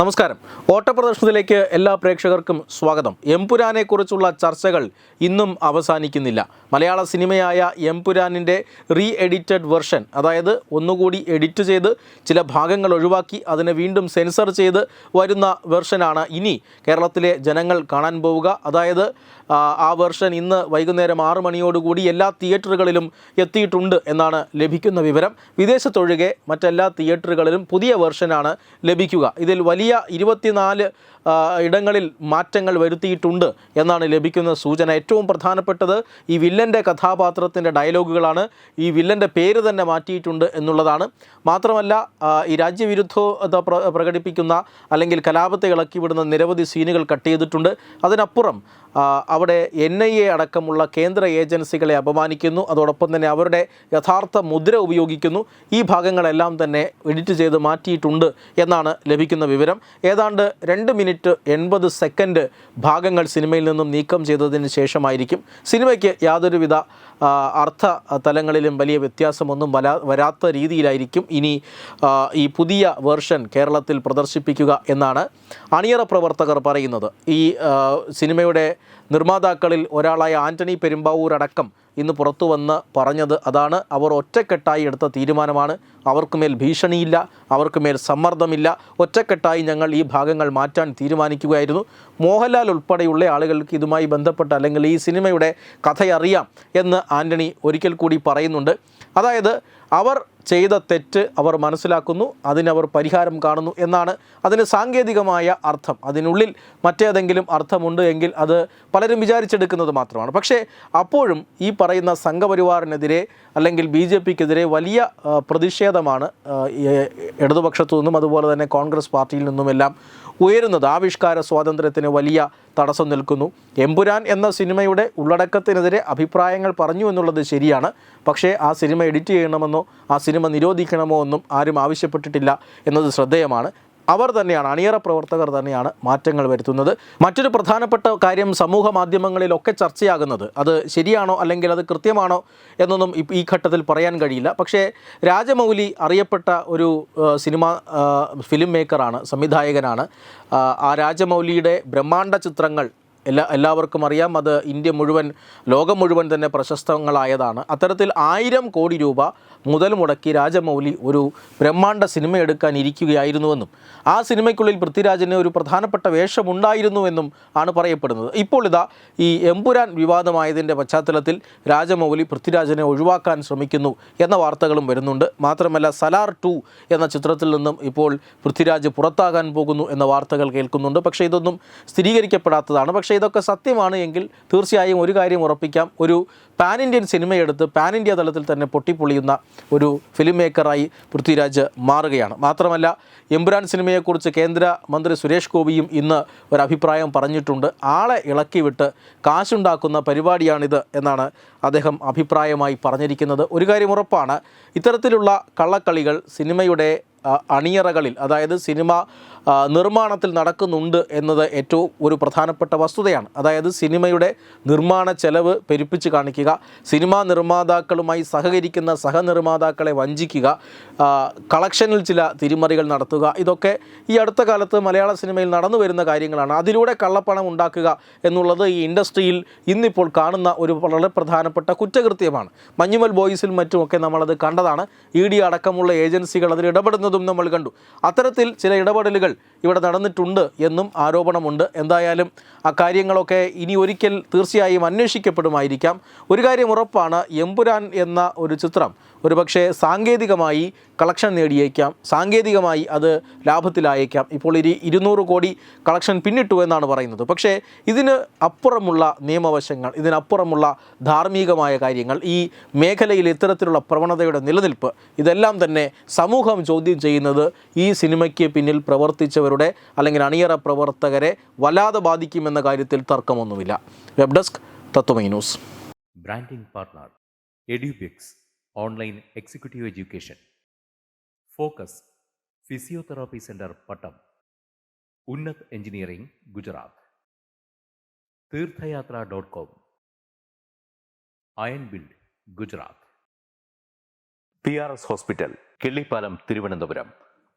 നമസ്കാരം. ഓട്ടപ്രദർശനത്തിലേക്ക് എല്ലാ പ്രേക്ഷകർക്കും സ്വാഗതം. എംപുരാനെക്കുറിച്ചുള്ള ചർച്ചകൾ ഇന്നും അവസാനിക്കുന്നില്ല. മലയാള സിനിമയായ എംപുരാനിന്റെ റീ എഡിറ്റഡ് വെർഷൻ അതായത് ഒന്നുകൂടി എഡിറ്റ് ചെയ്ത് ചില ഭാഗങ്ങൾ ഒഴിവാക്കി അതിനെ വീണ്ടും സെൻസർ ചെയ്ത് വരുന്ന വെർഷനാണ് ഇനി കേരളത്തിലെ ജനങ്ങൾ കാണാൻ പോവുക. അതായത് ആ, വെർഷൻ ഇന്ന് വൈകുന്നേരം ആറു മണിയോടുകൂടി എല്ലാ തിയേറ്ററുകളിലും എത്തിയിട്ടുണ്ട് എന്നാണ് ലഭിക്കുന്ന വിവരം. വിദേശത്തൊഴികെ മറ്റെല്ലാ തിയേറ്ററുകളിലും പുതിയ വെർഷനാണ് ലഭിക്കുക. ഇതിൽ വലിയ ഇരുപത്തിനാല് ആ, ഇടങ്ങളിൽ മാറ്റങ്ങൾ വരുത്തിയിട്ടുണ്ട് എന്നാണ് ലഭിക്കുന്ന സൂചന. ഏറ്റവും പ്രധാനപ്പെട്ടത് ഈ വില്ലന്റെ കഥാപാത്രത്തിന്റെ ഡയലോഗുകളാണ്. ഈ വില്ലന്റെ പേര് തന്നെ മാറ്റിയിട്ടുണ്ട് എന്നുള്ളതാണ്. മാത്രമല്ല ഈ രാജ്യവിരുദ്ധത പ്ര പ്രകടിപ്പിക്കുന്ന അല്ലെങ്കിൽ കലാപത്തെ ഇളക്കിവിടുന്ന നിരവധി സീനുകൾ കട്ട് ചെയ്തിട്ടുണ്ട്. അതിനപ്പുറം അവിടെ എൻ ഐ എ അടക്കമുള്ള കേന്ദ്ര ഏജൻസികളെ അപമാനിക്കുന്നു. അതോടൊപ്പം തന്നെ അവരുടെ യഥാർത്ഥ മുദ്ര ഉപയോഗിക്കുന്നു. ഈ ഭാഗങ്ങളെല്ലാം തന്നെ എഡിറ്റ് ചെയ്ത് മാറ്റിയിട്ടുണ്ട് എന്നാണ് ലഭിക്കുന്ന വിവരം. ഏതാണ്ട് രണ്ട് മിനിറ്റ് എൺപത് സെക്കൻഡ് ഭാഗങ്ങൾ സിനിമയിൽ നിന്നും നീക്കം ചെയ്തതിന് ശേഷമായിരിക്കും. സിനിമയ്ക്ക് യാതൊരുവിധ അർത്ഥ തലങ്ങളിലും വലിയ വ്യത്യാസമൊന്നും വരാ വരാത്ത രീതിയിലായിരിക്കും ഇനി ഈ പുതിയ വേർഷൻ കേരളത്തിൽ പ്രദർശിപ്പിക്കുക എന്നാണ് അണിയറ പ്രവർത്തകർ പറയുന്നത്. ഈ സിനിമയുടെ നിർമ്മാതാക്കളിൽ ഒരാളായ ആന്റണി പെരുമ്പാവൂർ അടക്കം ഇന്ന് പുറത്തു വന്ന് പറഞ്ഞത് അതാണ്. അവർ ഒറ്റക്കെട്ടായി എടുത്ത തീരുമാനമാണ്. അവർക്ക് മേൽ ഭീഷണിയില്ല അവർക്ക് മേൽ സമ്മർദ്ദമില്ല. ഒറ്റക്കെട്ടായി ഞങ്ങൾ ഈ ഭാഗങ്ങൾ മാറ്റാൻ തീരുമാനിക്കുകയായിരുന്നു. മോഹൻലാൽ ഉൾപ്പെടെയുള്ള ആളുകൾക്ക് ഇതുമായി ബന്ധപ്പെട്ട് അല്ലെങ്കിൽ ഈ സിനിമയുടെ കഥയറിയാം എന്ന് ആന്റണി ഒരിക്കൽ കൂടി പറയുന്നുണ്ട്. അതായത് അവർ ചെയ്ത തെറ്റ് അവർ മനസ്സിലാക്കുന്നു അതിനവർ പരിഹാരം കാണുന്നു എന്നാണ് അതിന് സാങ്കേതികമായ അർത്ഥം. അതിനുള്ളിൽ മറ്റേതെങ്കിലും അർത്ഥമുണ്ട് എങ്കിൽ അത് പലരും വിചാരിച്ചെടുക്കുന്നത് മാത്രമാണ്. പക്ഷേ അപ്പോഴും ഈ പറയുന്ന സംഘപരിവാറിനെതിരെ അല്ലെങ്കിൽ ബി ജെ പിക്കെതിരെ വലിയ പ്രതിഷേധമാണ് ഇടതുപക്ഷത്തു നിന്നും അതുപോലെ തന്നെ കോൺഗ്രസ് പാർട്ടിയിൽ നിന്നുമെല്ലാം ഉയരുന്നത്. ആവിഷ്കാര സ്വാതന്ത്ര്യത്തിന് വലിയ തടസ്സം നിൽക്കുന്നു. എമ്പുരാൻ എന്ന സിനിമയുടെ ഉള്ളടക്കത്തിനെതിരെ അഭിപ്രായങ്ങൾ പറഞ്ഞു എന്നുള്ളത് ശരിയാണ്. പക്ഷേ ആ സിനിമ എഡിറ്റ് ചെയ്യണമെന്നോ ആ സിനിമ നിരോധിക്കണമോ എന്നും ആരും ആവശ്യപ്പെട്ടിട്ടില്ല എന്നത് ശ്രദ്ധേയമാണ്. അവർ തന്നെയാണ് അണിയറ പ്രവർത്തകർ തന്നെയാണ് മാറ്റങ്ങൾ വരുത്തുന്നത്. മറ്റൊരു പ്രധാനപ്പെട്ട കാര്യം സമൂഹ മാധ്യമങ്ങളിലൊക്കെ ചർച്ചയാകുന്നത്. അത് ശരിയാണോ അല്ലെങ്കിൽ അത് കൃത്യമാണോ എന്നൊന്നും ഈ ഘട്ടത്തിൽ പറയാൻ കഴിയില്ല. പക്ഷേ രാജമൗലി അറിയപ്പെട്ട ഒരു സിനിമ ഫിലിം മേക്കറാണ് സംവിധായകനാണ്. ആ രാജമൗലിയുടെ ബ്രഹ്മാണ്ഡ ചിത്രങ്ങൾ എല്ലാ എല്ലാവർക്കും അറിയാം. അത് ഇന്ത്യ മുഴുവൻ ലോകം മുഴുവൻ തന്നെ പ്രശസ്തങ്ങളായതാണ്. അത്തരത്തിൽ ആയിരം കോടി രൂപ മുതൽ മുടക്കി രാജമൗലി ഒരു ബ്രഹ്മാണ്ഡ സിനിമ എടുക്കാൻ ഇരിക്കുകയായിരുന്നുവെന്നും ആ സിനിമയ്ക്കുള്ളിൽ പൃഥ്വിരാജിന് ഒരു പ്രധാനപ്പെട്ട വേഷമുണ്ടായിരുന്നുവെന്നും ആണ് പറയപ്പെടുന്നത്. ഇപ്പോൾ ഇതാ ഈ എമ്പുരാൻ വിവാദമായതിന്റെ പശ്ചാത്തലത്തിൽ രാജമൗലി പൃഥ്വിരാജിനെ ഒഴിവാക്കാൻ ശ്രമിക്കുന്നു എന്ന വാർത്തകളും വരുന്നുണ്ട്. മാത്രമല്ല സലാർ ടു എന്ന ചിത്രത്തിൽ നിന്നും ഇപ്പോൾ പൃഥ്വിരാജ് പുറത്താകാൻ പോകുന്നു എന്ന വാർത്തകൾ കേൾക്കുന്നുണ്ട്. പക്ഷേ ഇതൊന്നും സ്ഥിരീകരിക്കപ്പെടാത്തതാണ്. പക്ഷേ ഇതൊക്കെ സത്യമാണ് എങ്കിൽ തീർച്ചയായും ഒരു കാര്യം ഉറപ്പിക്കാം. ഒരു പാൻ ഇന്ത്യൻ സിനിമയെടുത്ത് പാൻ ഇന്ത്യ തലത്തിൽ തന്നെ പൊട്ടിപ്പൊളിയുന്ന ഒരു ഫിലിം മേക്കറായി പൃഥ്വിരാജ് മാറുകയാണ്. മാത്രമല്ല എമ്പുരാൻ സിനിമയെക്കുറിച്ച് കേന്ദ്ര മന്ത്രി സുരേഷ് ഗോപിയും ഇന്ന് ഒരു അഭിപ്രായം പറഞ്ഞിട്ടുണ്ട്. ആളെ ഇളക്കിവിട്ട് കാശുണ്ടാക്കുന്ന പരിപാടിയാണിത് എന്നാണ് അദ്ദേഹം അഭിപ്രായമായി പറഞ്ഞിരിക്കുന്നത്. ഒരു കാര്യം ഉറപ്പാണ് ഇത്തരത്തിലുള്ള കള്ളക്കളികൾ സിനിമയുടെ അണിയറകളിൽ അതായത് സിനിമ നിർമ്മാണത്തിൽ നടക്കുന്നുണ്ട് എന്നത് ഏറ്റവും ഒരു പ്രധാനപ്പെട്ട വസ്തുതയാണ്. അതായത് സിനിമയുടെ നിർമ്മാണ ചെലവ് പെരുപ്പിച്ച് കാണിക്കുക സിനിമാ നിർമ്മാതാക്കളുമായി സഹകരിക്കുന്ന സഹനിർമ്മാതാക്കളെ വഞ്ചിക്കുക കളക്ഷനിൽ ചില തിരിമറികൾ നടത്തുക ഇതൊക്കെ ഈ അടുത്ത കാലത്ത് മലയാള സിനിമയിൽ നടന്നു വരുന്ന കാര്യങ്ങളാണ്. അതിലൂടെ കള്ളപ്പണം ഉണ്ടാക്കുക എന്നുള്ളത് ഈ ഇൻഡസ്ട്രിയിൽ ഇന്നിപ്പോൾ കാണുന്ന ഒരു വളരെ പ്രധാനപ്പെട്ട കുറ്റകൃത്യമാണ്. മഞ്ഞുമൽ ബോയ്സിൽ മറ്റുമൊക്കെ നമ്മളത് കണ്ടതാണ്. ഇ ഡി അടക്കമുള്ള ഏജൻസികൾ അതിൽ ഇടപെടുന്നതും നമ്മൾ കണ്ടു. അത്തരത്തിൽ ചില ഇടപെടലുകൾ ഇവിടെ നടന്നിട്ടുണ്ട് എന്നും ആരോപണമുണ്ട്. എന്തായാലും ആ കാര്യങ്ങളൊക്കെ ഇനി ഒരിക്കൽ തീർച്ചയായും അന്വേഷിക്കപ്പെടുമായിരിക്കാം. ഒരു കാര്യം ഉറപ്പാണ് എമ്പുരാൻ എന്ന ഒരു ചിത്രം ഒരുപക്ഷെ സാങ്കേതികമായി കളക്ഷൻ നേടിയേക്കാം. സാങ്കേതികമായി അത് ലാഭത്തിലായേക്കാം. ഇപ്പോൾ ഇനി ഇരുന്നൂറ് കോടി കളക്ഷൻ പിന്നിട്ടു എന്നാണ് പറയുന്നത്. പക്ഷേ ഇതിന് അപ്പുറമുള്ള നിയമവശങ്ങൾ ഇതിനപ്പുറമുള്ള ധാർമ്മികമായ കാര്യങ്ങൾ ഈ മേഖലയിൽ ഇത്തരത്തിലുള്ള പ്രവണതയുടെ നിലനിൽപ്പ് ഇതെല്ലാം തന്നെ സമൂഹം ചോദ്യം ചെയ്യുന്നത് ഈ സിനിമയ്ക്ക് പിന്നിൽ പ്രവർത്തിച്ചവരുടെ അല്ലെങ്കിൽ അണിയറ പ്രവർത്തകരെ വല്ലാതെ ബാധിക്കുമെന്ന കാര്യത്തിൽ തർക്കമൊന്നുമില്ല. Web desk Tatwamayi news branding partner Edubix online executive education focus physiotherapy centre Pattom Unnath engineering Gujarat Theerthayathra dot com iron build Gujarat P R S hospital Killipalam Thiruvananthapuram